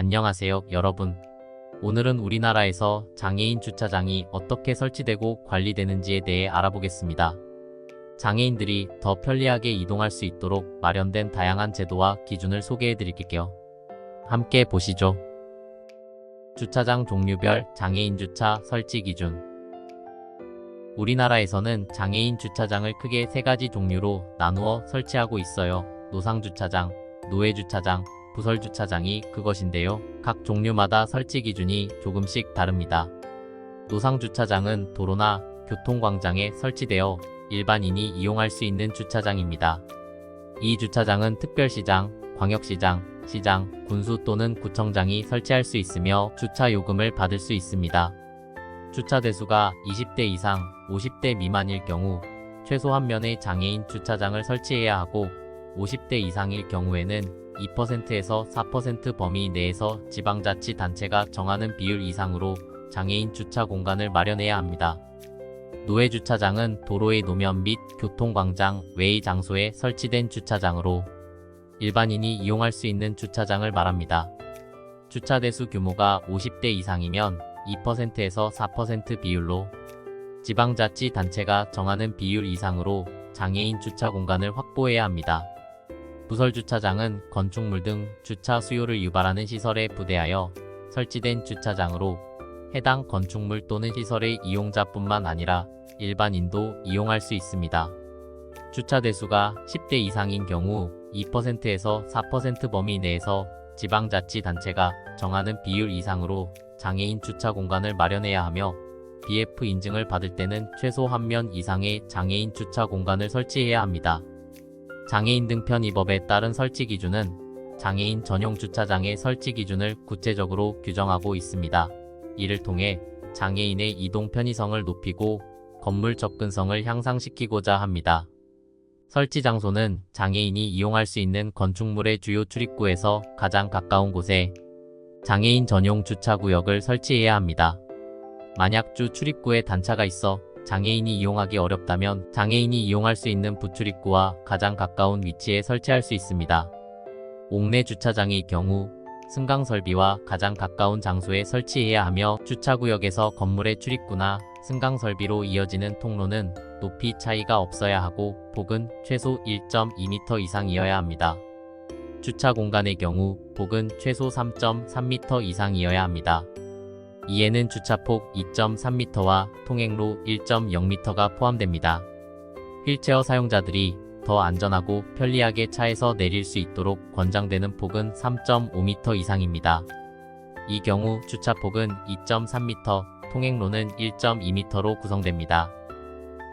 안녕하세요, 여러분. 오늘은 우리나라에서 장애인 주차장이 어떻게 설치되고 관리되는지에 대해 알아보겠습니다. 장애인들이 더 편리하게 이동할 수 있도록 마련된 다양한 제도와 기준을 소개해 드릴게요. 함께 보시죠. 주차장 종류별 장애인 주차 설치 기준. 우리나라에서는 장애인 주차장을 크게 세 가지 종류로 나누어 설치하고 있어요. 노상 주차장, 노예 주차장, 부설 주차장이 그것인데요. 각 종류마다 설치 기준이 조금씩 다릅니다. 노상 주차장은 도로나 교통광장에 설치되어 일반인이 이용할 수 있는 주차장입니다. 이 주차장은 특별시장, 광역시장, 시장, 군수 또는 구청장이 설치할 수 있으며 주차 요금을 받을 수 있습니다. 주차 대수가 20대 이상, 50대 미만일 경우 최소 한 면의 장애인 주차장을 설치해야 하고 50대 이상일 경우에는 2%에서 4% 범위 내에서 지방자치단체가 정하는 비율 이상으로 장애인 주차 공간을 마련해야 합니다. 노예 주차장은 도로의 노면 및 교통광장 외의 장소에 설치된 주차장으로 일반인이 이용할 수 있는 주차장을 말합니다. 주차 대수 규모가 50대 이상이면 2%에서 4% 비율로 지방자치 단체가 정하는 비율 이상으로 장애인 주차 공간을 확보해야 합니다. 부설 주차장은 건축물 등 주차 수요를 유발하는 시설에 부대하여 설치된 주차장으로 해당 건축물 또는 시설의 이용자뿐만 아니라 일반인도 이용할 수 있습니다. 주차 대수가 10대 이상인 경우 2%에서 4% 범위 내에서 지방자치단체가 정하는 비율 이상으로 장애인 주차 공간을 마련해야 하며 BF 인증을 받을 때는 최소 한 면 이상의 장애인 주차 공간을 설치해야 합니다. 장애인 등 편의법에 따른 설치 기준은 장애인 전용 주차장의 설치 기준을 구체적으로 규정하고 있습니다. 이를 통해 장애인의 이동 편의성을 높이고 건물 접근성을 향상시키고자 합니다. 설치 장소는 장애인이 이용할 수 있는 건축물의 주요 출입구에서 가장 가까운 곳에 장애인 전용 주차구역을 설치해야 합니다. 만약 주 출입구에 단차가 있어 장애인이 이용하기 어렵다면 장애인이 이용할 수 있는 부출입구와 가장 가까운 위치에 설치할 수 있습니다. 옥내 주차장의 경우 승강 설비와 가장 가까운 장소에 설치해야 하며 주차구역에서 건물의 출입구나 승강 설비로 이어지는 통로는 높이 차이가 없어야 하고 폭은 최소 1.2m 이상이어야 합니다. 주차 공간의 경우 폭은 최소 3.3m 이상이어야 합니다. 이에는 주차폭 2.3m와 통행로 1.0m가 포함됩니다. 휠체어 사용자들이 더 안전하고 편리하게 차에서 내릴 수 있도록 권장되는 폭은 3.5m 이상입니다. 이 경우 주차폭은 2.3m, 통행로는 1.2m로 구성됩니다.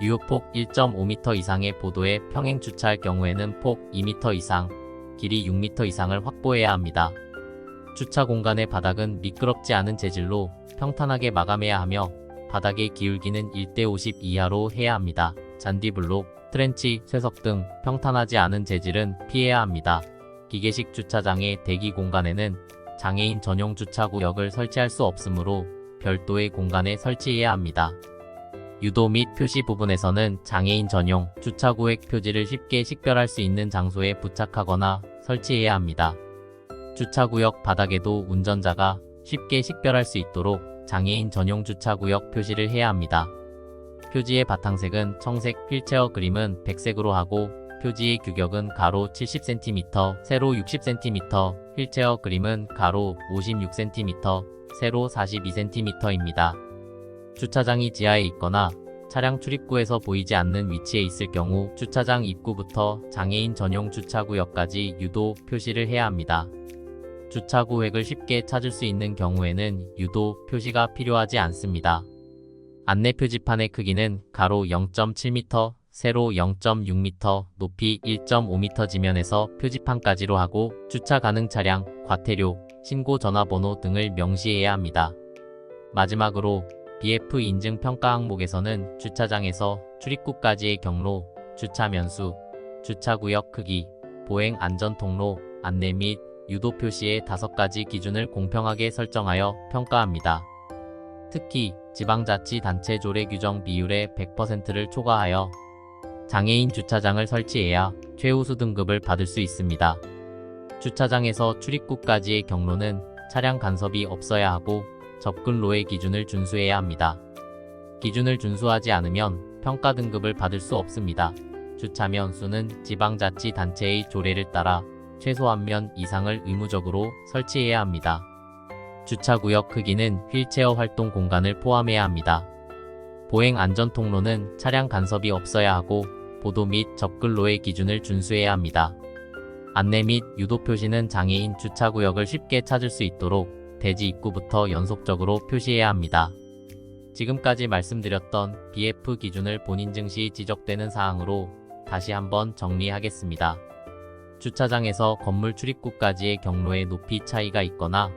유효폭 1.5m 이상의 보도에 평행 주차할 경우에는 폭 2m 이상, 길이 6m 이상을 확보해야 합니다. 주차 공간의 바닥은 미끄럽지 않은 재질로 평탄하게 마감해야 하며 바닥의 기울기는 1대 50 이하로 해야 합니다. 잔디 블록, 트렌치, 쇠석 등 평탄하지 않은 재질은 피해야 합니다. 기계식 주차장의 대기 공간에는 장애인 전용 주차구역을 설치할 수 없으므로 별도의 공간에 설치해야 합니다. 유도 및 표시 부분에서는 장애인 전용 주차구역 표지를 쉽게 식별할 수 있는 장소에 부착하거나 설치해야 합니다. 주차구역 바닥에도 운전자가 쉽게 식별할 수 있도록 장애인 전용 주차구역 표시를 해야 합니다. 표지의 바탕색은 청색, 휠체어 그림은 백색으로 하고 표지의 규격은 가로 70cm, 세로 60cm, 휠체어 그림은 가로 56cm, 세로 42cm입니다. 주차장이 지하에 있거나 차량 출입구에서 보이지 않는 위치에 있을 경우 주차장 입구부터 장애인 전용 주차구역까지 유도 표시를 해야 합니다. 주차 구획을 쉽게 찾을 수 있는 경우에는 유도 표시가 필요하지 않습니다. 안내 표지판의 크기는 가로 0.7m, 세로 0.6m, 높이 1.5m 지면에서 표지판까지로 하고 주차 가능 차량, 과태료, 신고 전화번호 등을 명시해야 합니다. 마지막으로 BF 인증 평가 항목에서는 주차장에서 출입구까지의 경로, 주차 면수, 주차구역 크기, 보행 안전 통로, 안내 및 유도 표시의 다섯 가지 기준을 공평하게 설정하여 평가합니다. 특히 지방자치단체 조례 규정 비율의 100%를 초과하여 장애인 주차장을 설치해야 최우수 등급을 받을 수 있습니다. 주차장에서 출입구까지의 경로는 차량 간섭이 없어야 하고 접근로의 기준을 준수해야 합니다. 기준을 준수하지 않으면 평가 등급을 받을 수 없습니다. 주차면 수는 지방자치단체의 조례를 따라 최소 한 면 이상을 의무적으로 설치해야 합니다. 주차구역 크기는 휠체어 활동 공간을 포함해야 합니다. 보행 안전 통로는 차량 간섭이 없어야 하고 보도 및 접근로의 기준을 준수해야 합니다. 안내 및 유도 표시는 장애인 주차구역을 쉽게 찾을 수 있도록 대지 입구부터 연속적으로 표시해야 합니다. 지금까지 말씀드렸던 BF 기준을 본인 증시 지적되는 사항으로 다시 한번 정리하겠습니다. 주차장에서 건물 출입구까지의 경로의 높이 차이가 있거나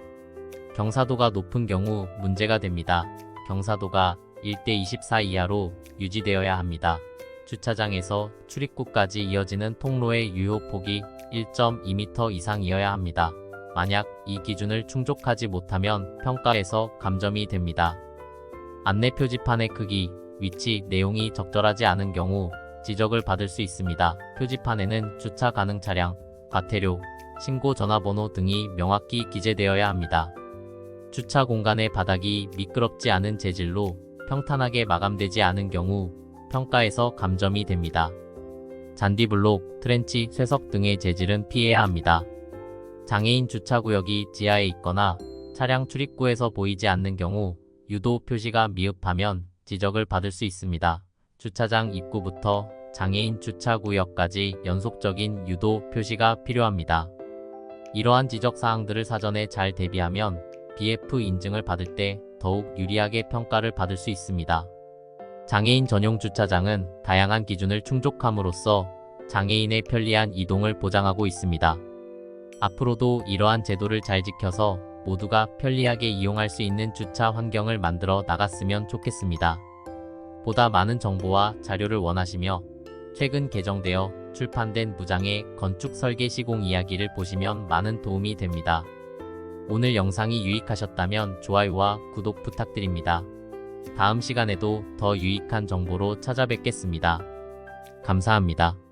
경사도가 높은 경우 문제가 됩니다. 경사도가 1대 24 이하로 유지되어야 합니다. 주차장에서 출입구까지 이어지는 통로의 유효폭이 1.2m 이상이어야 합니다. 만약 이 기준을 충족하지 못하면 평가에서 감점이 됩니다. 안내 표지판의 크기, 위치, 내용이 적절하지 않은 경우 지적을 받을 수 있습니다. 표지판에는 주차 가능 차량, 과태료, 신고 전화번호 등이 명확히 기재되어야 합니다. 주차 공간의 바닥이 미끄럽지 않은 재질로 평탄하게 마감되지 않은 경우 평가에서 감점이 됩니다. 잔디블록, 트렌치, 쇠석 등의 재질은 피해야 합니다. 장애인 주차구역이 지하에 있거나 차량 출입구에서 보이지 않는 경우 유도 표시가 미흡하면 지적을 받을 수 있습니다. 주차장 입구부터 장애인 주차구역까지 연속적인 유도 표시가 필요합니다. 이러한 지적 사항들을 사전에 잘 대비하면 BF 인증을 받을 때 더욱 유리하게 평가를 받을 수 있습니다. 장애인 전용 주차장은 다양한 기준을 충족함으로써 장애인의 편리한 이동을 보장하고 있습니다. 앞으로도 이러한 제도를 잘 지켜서 모두가 편리하게 이용할 수 있는 주차 환경을 만들어 나갔으면 좋겠습니다. 보다 많은 정보와 자료를 원하시며 최근 개정되어 출판된 무장의 건축 설계 시공 이야기를 보시면 많은 도움이 됩니다. 오늘 영상이 유익하셨다면 좋아요와 구독 부탁드립니다. 다음 시간에도 더 유익한 정보로 찾아뵙겠습니다. 감사합니다.